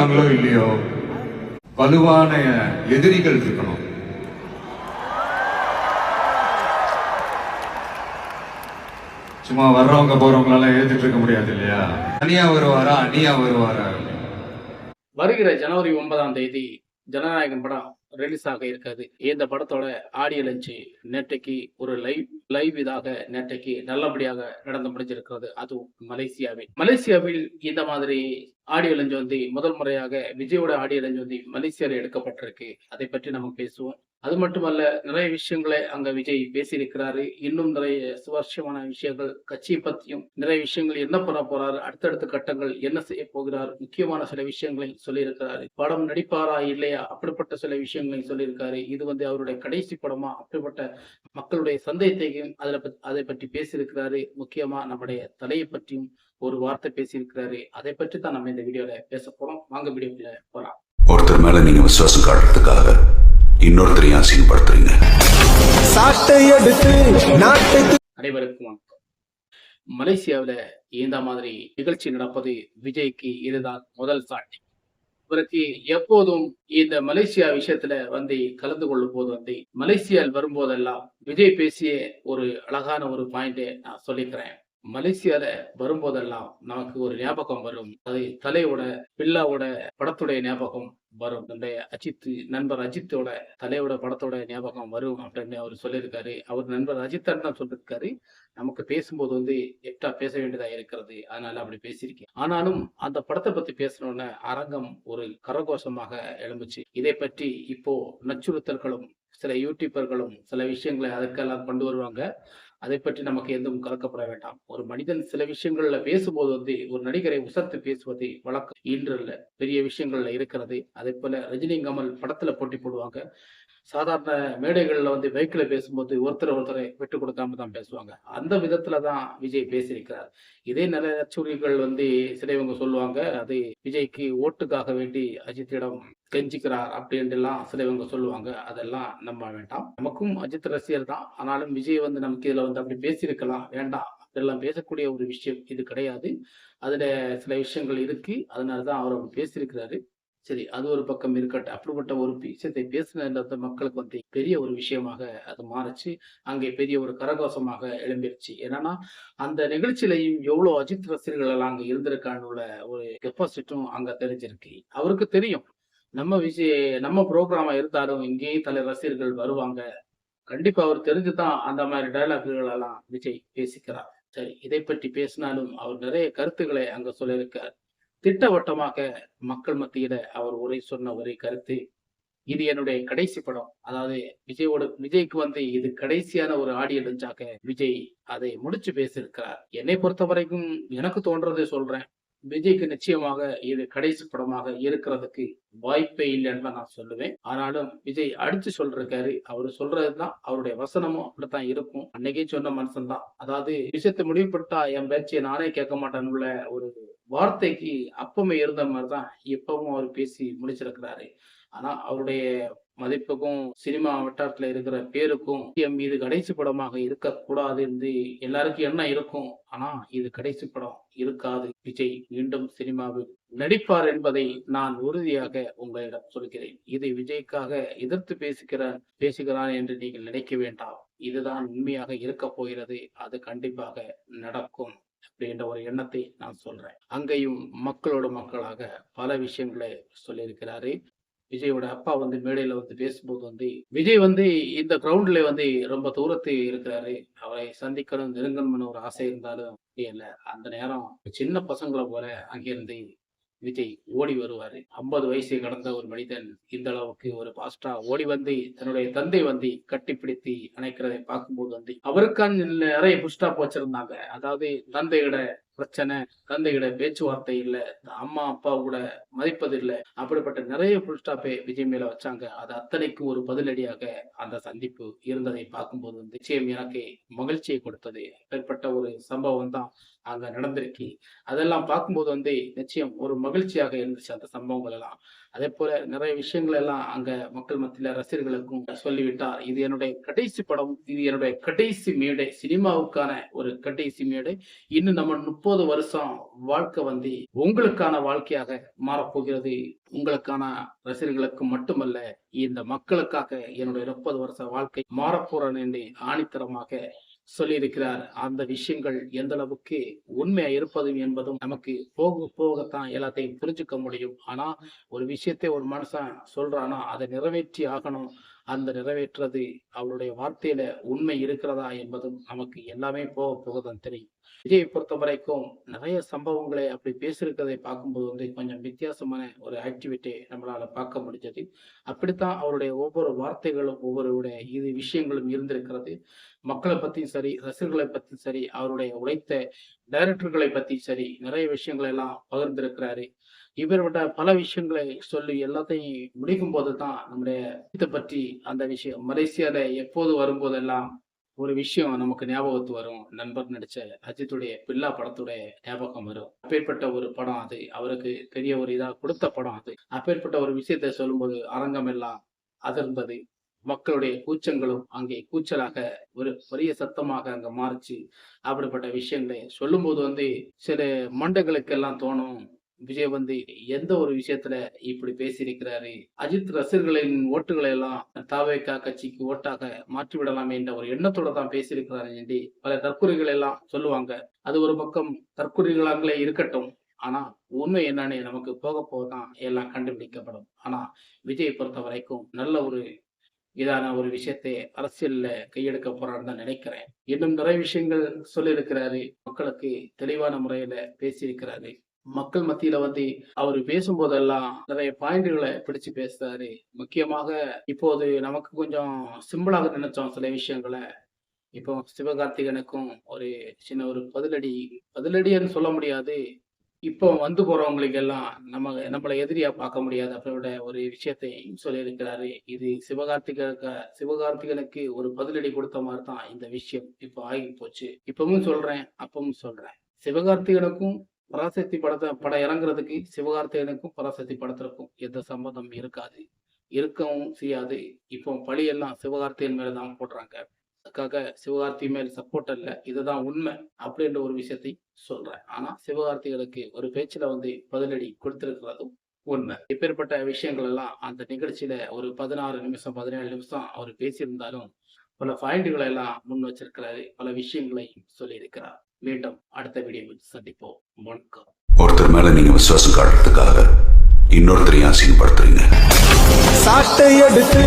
இருக்காங்களோ இல்லையோ? வலுவான எதிரிகள் இருக்கணும். சும்மா வர்றவங்க போறவங்களால எழுதிட்டு இருக்க முடியாது இல்லையா? அனியா வருவாரா அணியா வருவாரா? வருகிற ஜனவரி ஒன்பதாம் தேதி ஜனநாயகன் படம் ரிலீஸ் ஆக இருக்காது இந்த படத்தோட ஆடியோ லஞ்சு நேற்றைக்கு ஒரு லைவ் லைவ் இதாக நேற்றைக்கு நல்லபடியாக நடந்து முடிஞ்சிருக்கிறது. அதுவும் மலேசியாவில். மலேசியாவில் இந்த மாதிரி ஆடியோ லஞ்சு வந்து முதல் முறையாக விஜயோட ஆடியோ லஞ்சு வந்து மலேசியாவில் எடுக்கப்பட்டிருக்கு. அதை பற்றி நம்ம பேசுவோம். அது மட்டுமல்ல நிறைய விஷயங்களை அங்க விஜய் பேசியிருக்கிறாரு. இன்னும் நிறைய சுவாரஸ்யமான விஷயங்கள் கட்சியை பத்தியும் நிறைய விஷயங்கள் என்ன பண்ண போறாரு அடுத்தடுத்த கட்டங்கள் என்ன செய்ய போகிறார் முக்கியமான சில விஷயங்களை சொல்லியிருக்கிறாரு. படம் நடிப்பாரா இல்லையா அப்படிப்பட்ட சில விஷயங்களை சொல்லியிருக்காரு. இது வந்து அவருடைய கடைசி படமா அப்படிப்பட்ட மக்களுடைய சந்தேகத்தையும் அதில் அதை பற்றி பேசியிருக்கிறாரு. முக்கியமா நம்முடைய தலையை பற்றியும் ஒரு வார்த்தை பேசியிருக்கிறாரு. அதை பற்றி தான் நம்ம இந்த வீடியோல பேச போறோம். வாங்க வீடியோக்குள்ள போலாம். ஒருத்தர் மேல நீங்க விசுவாசம் காட்டுறதுக்காக இன்னொருத்தரையும் அசிங்கப்படுத்துறீங்க அனைவருக்கும் மலேசியாவில் இந்த மாதிரி நிகழ்ச்சி நடப்பது விஜய்க்கு இதுதான் முதல் சாட்டி. இவருக்கு எப்போதும் இந்த மலேசியா விஷயத்துல வந்து கலந்து கொள்ளும் போது வந்து மலேசியாவில் வரும்போதெல்லாம் விஜய் பேசிய ஒரு அழகான ஒரு பாயிண்டை நான் சொல்லிக்கிறேன். மலேசியால வரும்போதெல்லாம் நமக்கு ஒரு ஞாபகம் வரும். அது தலையோட பில்லாவோட படத்துடைய ஞாபகம். வரும். இந்த அஜித் நண்பர் அஜித்தோட தலையோட படத்தோட ஞாபகம் வரும் அப்படின்னு அவர் சொல்லியிருக்காரு. அவர் நண்பர் அஜித்தன் தான் சொல்லியிருக்காரு. நமக்கு பேசும்போது வந்து எக்ஸ்ட்ரா பேச வேண்டியதா இருக்கிறது. அதனால அப்படி பேசியிருக்கேன். ஆனாலும் அந்த படத்தை பத்தி பேசணும்னு அரங்கம் ஒரு கரகோஷமாக எழும்புச்சு இதை பற்றி இப்போ நச்சுறுத்தல்களும் சில யூடியூபர்களும் சில விஷயங்களை அதுக்கெல்லாம் கொண்டு வருவாங்க. அதை பற்றி நமக்கு எதுவும் கலக்கப்பட வேண்டாம். ஒரு மனிதன் சில விஷயங்கள்ல பேசும்போது வந்து ஒரு நடிகரை உசர்த்து பேசுவது வழக்கம். இன்று இல்ல பெரிய விஷயங்கள்ல இருக்கிறது. அதே போல ரஜினி கமல் படத்துல போட்டி போடுவாங்க. சாதாரண மேடைகளில் வந்து பைக்ல பேசும்போது ஒருத்தர் ஒருத்தரை விட்டு கொடுக்காம தான் பேசுவாங்க. அந்த விதத்தில் தான் விஜய் பேசியிருக்கிறார். இதே நிறைய நச்சுரிகள் வந்து சிலவங்க சொல்லுவாங்க அது விஜய்க்கு ஓட்டுக்காக வேண்டி அஜித்திடம் கெஞ்சிக்கிறார் அப்படின்ட்டு எல்லாம் சிலவங்க சொல்லுவாங்க. அதெல்லாம் நம்ப வேண்டாம். நமக்கும் அஜித் ரசிகர் தான். ஆனாலும் விஜய் வந்து நமக்கு இதில் வந்து அப்படி பேசியிருக்கலாம் வேண்டாம். இதெல்லாம் பேசக்கூடிய ஒரு விஷயம் இது கிடையாது. அதில் சில விஷயங்கள் இருக்கு. அதனாலதான் அவர் அப்படி பேசியிருக்கிறாரு. சரி அது ஒரு பக்கம் இருக்கட்டும். அப்படிப்பட்ட ஒரு விஷயத்தை பேசினது மக்களுக்கு வந்து பெரிய ஒரு விஷயமாக அது மாறுச்சு. அங்கே பெரிய ஒரு கரகோஷமாக எழும்பிருச்சு. என்னன்னா அந்த நிகழ்ச்சியிலையும் எவ்வளவு அஜித் ரசிகர்கள் எல்லாம் அங்கே இருந்திருக்கான்னு உள்ள ஒரு கெப்பாசிட்டும் அங்க தெரிஞ்சிருக்கு. அவருக்கு தெரியும். நம்ம விஷய நம்ம ப்ரோக்ராமா இருந்தாலும் இங்கேயும் தலை ரசிகர்கள் வருவாங்க. கண்டிப்பா அவர் தெரிஞ்சுதான் அந்த மாதிரி டைலாக்குகள் எல்லாம் விஜய் பேசிக்கிறார். சரி இதை பற்றி பேசினாலும் அவர் நிறைய கருத்துக்களை அங்க சொல்லியிருக்கார். திட்டவட்டமாக மக்கள் மத்தியில அவர் உரை சொன்ன ஒரே கருத்து இது என்னுடைய கடைசி படம். அதாவது விஜயோட விஜய்க்கு வந்து இது கடைசியான ஒரு ஆடியோ லஞ்சாக விஜய் அதை முடிச்சு பேசியிருக்கிறார். என்னை பொறுத்த வரைக்கும் எனக்கு தோன்றதை சொல்றேன். விஜய்க்கு நிச்சயமாக இது கடைசி படமாக இருக்கிறதுக்கு வாய்ப்பே இல்லைன்னு தான் நான் சொல்லுவேன். ஆனாலும் விஜய் அடிச்சு சொல்றாரு அவர் சொல்றதுதான் அவருடைய வசனமும் அப்படித்தான் இருக்கும். அன்னைக்கே சொன்ன மனுஷன் தான் அதாவது விஷயத்தை முடிவுபட்டா என் பேச்சையை நானே கேட்க மாட்டேன்னு உள்ள ஒரு வார்த்தைக்கு அப்பமே இருந்த மாதிரிதான் இப்பவும் அவர் பேசி முடிச்சிருக்கிறாரு. ஆனா அவருடைய மதிப்புக்கும் சினிமா வட்டாரத்துல இருக்கிற பேருக்கும் என் மீது கடைசி படமாக இருக்கக்கூடாது என்று எல்லாருக்கும் என்ன இருக்கும். ஆனா இது கடைசி படம் இருக்காது. விஜய் மீண்டும் சினிமாவில் நடிப்பார் என்பதை நான் உறுதியாக உங்களிடம் சொல்கிறேன். இது விஜய்க்காக எதிர்த்து பேசுகிற பேசுகிறான் என்று நீங்கள் நினைக்க வேண்டாம். இதுதான் உண்மையாக இருக்க போகிறது. அது கண்டிப்பாக நடக்கும். அப்படின்ற ஒரு எண்ணத்தை நான் சொல்றேன். அங்கேயும் மக்களோட மக்களாக பல விஷயங்களை சொல்லியிருக்கிறாரு. விஜயோட அப்பா வந்து மேடையில் வந்து பேசும்போது வந்து விஜய் வந்து இந்த கிரவுண்ட்ல வந்து ரொம்ப தூரத்து இருக்கிறாரு. அவரை சந்திக்கணும் நெருங்கணும்னு ஒரு ஆசை இருந்தாலும் அப்படி அந்த நேரம் சின்ன பசங்களை போல அங்கிருந்து விஜய் ஓடி வருவாரு. ஐம்பது வயசை கடந்த ஒரு மனிதன் இந்த அளவுக்கு ஒரு பாஸ்டா ஓடி வந்து தன்னுடைய தந்தை வந்து கட்டிப்பிடித்து அணைக்கிறதை பார்க்கும்போது வந்து அவருக்கான நிறைய புஷ்டாப் வச்சிருந்தாங்க. அதாவது தந்தையோட பிரச்சனை தந்தையோட பேச்சுவார்த்தை இல்ல அம்மா அப்பா கூட மதிப்பது இல்ல அப்படிப்பட்ட நிறைய புல்ஸ்டாப்பை விஜய் மேல வச்சாங்க. அது அத்தனைக்கு ஒரு பதிலடியாக அந்த சந்திப்பு இருந்ததை பார்க்கும்போது நிச்சயம் எனக்கு மகிழ்ச்சியை கொடுத்தது. ஏற்பட்ட ஒரு சம்பவம் தான் அங்க நடந்திருக்கு. அதெல்லாம் பார்க்கும்போது வந்து நிச்சயம் ஒரு மகிழ்ச்சியாக இருந்துச்சு அந்த சம்பவங்கள் எல்லாம் அதே போல நிறைய விஷயங்கள் எல்லாம் அங்க மக்கள் மத்தியில ரசிகர்களுக்கும் சொல்லிவிட்டார். இது என்னுடைய கடைசி படம் இது என்னுடைய கடைசி மேடை சினிமாவுக்கான ஒரு கடைசி மேடை. இன்னும் நம்ம முப்பது வருஷம் வாழ்க்கை வந்து உங்களுக்கான வாழ்க்கையாக மாறப்போகிறது. உங்களுக்கான ரசிகர்களுக்கு மட்டுமல்ல இந்த மக்களுக்காக என்னுடைய முப்பது வருஷ வாழ்க்கை மாறப்போறேன் என்று ஆணித்தரமாக சொல்லியிருக்கிறார். அந்த விஷயங்கள் எந்த அளவுக்கு உண்மையா இருப்பதும் என்பதும் நமக்கு போக போகத்தான் எல்லாத்தையும் புரிஞ்சுக்க முடியும். ஆனா ஒரு விஷயத்தை ஒரு மனுஷன் சொல்றானா அதை நிறைவேற்றி ஆகணும். அந்த நிறைவேற்றுறது அவருடைய வார்த்தையில உண்மை இருக்கிறதா என்பதும் நமக்கு எல்லாமே போக போகதான் தெரியும். விஜயை பொறுத்த வரைக்கும் நிறைய சம்பவங்களை அப்படி பேசியிருக்கிறதை பார்க்கும்போது வந்து கொஞ்சம் வித்தியாசமான ஒரு ஆக்டிவிட்டி நம்மளால பார்க்க முடிஞ்சது. அப்படித்தான் அவருடைய ஒவ்வொரு வார்த்தைகளும் ஒவ்வொருடைய இது விஷயங்களும் இருந்திருக்கிறது. மக்களை பத்தியும் சரி ரசிகர்களை பத்தியும் சரி அவருடைய உழைத்த டைரக்டர்களை பற்றியும் சரி நிறைய விஷயங்களை எல்லாம் பகிர்ந்திருக்கிறாரு. இவர்கிட்ட பல விஷயங்களை சொல்லி எல்லாத்தையும் முடிக்கும் போது தான் நம்முடைய இதை பற்றி அந்த விஷயம். மலேசியால எப்போது வரும்போதெல்லாம் ஒரு விஷயம் நமக்கு ஞாபகத்து வரும். நண்பர் நடிச்ச அஜித்துடைய பில்லா படத்துடைய ஞாபகம் வரும். அப்பேற்பட்ட ஒரு படம் அது. அவருக்கு பெரிய ஒரு இதா கொடுத்த படம் அது. அப்பேற்பட்ட ஒரு விஷயத்தை சொல்லும்போது அரங்கம் எல்லாம் அதிர்ந்தது மக்களுடைய கூச்சங்களும் அங்கே கூச்சலாக ஒரு பெரிய சத்தமாக அங்க மாறிச்சு. அப்படிப்பட்ட விஷயங்களை சொல்லும்போது வந்து சில மண்டங்களுக்கெல்லாம் தோணும் விஜய் வந்து எந்த ஒரு விஷயத்துல இப்படி பேசியிருக்கிறாரு? அஜித் ரசிகர்களின் ஓட்டுகளை எல்லாம் தாவேக்கா கட்சிக்கு ஓட்டாக மாற்றிவிடலாமே என்ற ஒரு எண்ணத்தோட தான் பேசியிருக்கிறாரு என்று பல தற்கொலைகள் எல்லாம் சொல்லுவாங்க. அது ஒரு பக்கம் தற்கொலைகளாங்களே இருக்கட்டும். ஆனா உண்மை என்னன்னு நமக்கு போக போக தான் எல்லாம் கண்டுபிடிக்கப்படும். ஆனா விஜயை பொறுத்த வரைக்கும் நல்ல ஒரு இதான ஒரு விஷயத்தை அரசியல்ல கையெடுக்க போறான்னு தான் நினைக்கிறேன். இன்னும் நிறைய விஷயங்கள் சொல்லியிருக்கிறாரு. மக்களுக்கு தெளிவான முறையில பேசியிருக்கிறாரு. மக்கள் மத்தியில வந்து அவர் பேசும்போதெல்லாம் நிறைய பாயிண்ட்களை பிடிச்சு பேசுறாரு. முக்கியமாக இப்போது நமக்கு கொஞ்சம் சிம்பிளாக நினைச்சோம் சில விஷயங்களை. இப்போ சிவகார்த்திகனுக்கும் ஒரு சின்ன ஒரு பதிலடி பதிலடின்னு சொல்ல முடியாது. இப்போ வந்து போறவங்களுக்கு எல்லாம் நம்ம நம்மளை எதிரியா பார்க்க முடியாது அப்படியோட ஒரு விஷயத்தை சொல்லியிருக்கிறாரு. இது சிவகார்த்திகனுக்கு சிவகார்த்திகனுக்கு ஒரு பதிலடி கொடுத்த மாதிரி தான் இந்த விஷயம் இப்போ ஆகி போச்சு. இப்பவும் சொல்றேன் அப்பவும் சொல்றேன். சிவகார்த்திகனுக்கும் பராசக்தி படத்தை படம் இறங்குறதுக்கு சிவகார்த்திகனுக்கும் பராசக்தி படத்திற்கும் எந்த சம்மந்தம் இருக்காது. இருக்கவும் செய்யாது. இப்போ பழியெல்லாம் சிவகார்த்திகன் மேலதான் போடுறாங்க. அதுக்காக சிவகார்த்தி மேல் சப்போர்ட் இல்ல இதுதான் உண்மை அப்படின்ற ஒரு விஷயத்தை சொல்றேன். ஆனா சிவகார்த்திகளுக்கு ஒரு பேச்சுல வந்து பதிலடி கொடுத்திருக்கிறதும் உண்மை. இப்பேற்பட்ட விஷயங்கள் எல்லாம் அந்த நிகழ்ச்சியில ஒரு பதினாறு நிமிஷம் பதினேழு நிமிஷம் அவர் பேசியிருந்தாலும் பல பாயிண்ட்களை எல்லாம் முன் வச்சிருக்கிறாரு பல விஷயங்களை சொல்லியிருக்கிறார். மீண்டும் அடுத்த வீடியோவில் சந்திப்போம். வணக்கம். ஒருத்தர் மேல நீங்க விசுவாசம் காட்டுறதுக்காக இன்னொருத்தரையும் அசிங்கப்படுத்துறீங்க. சாட்டை எடுத்து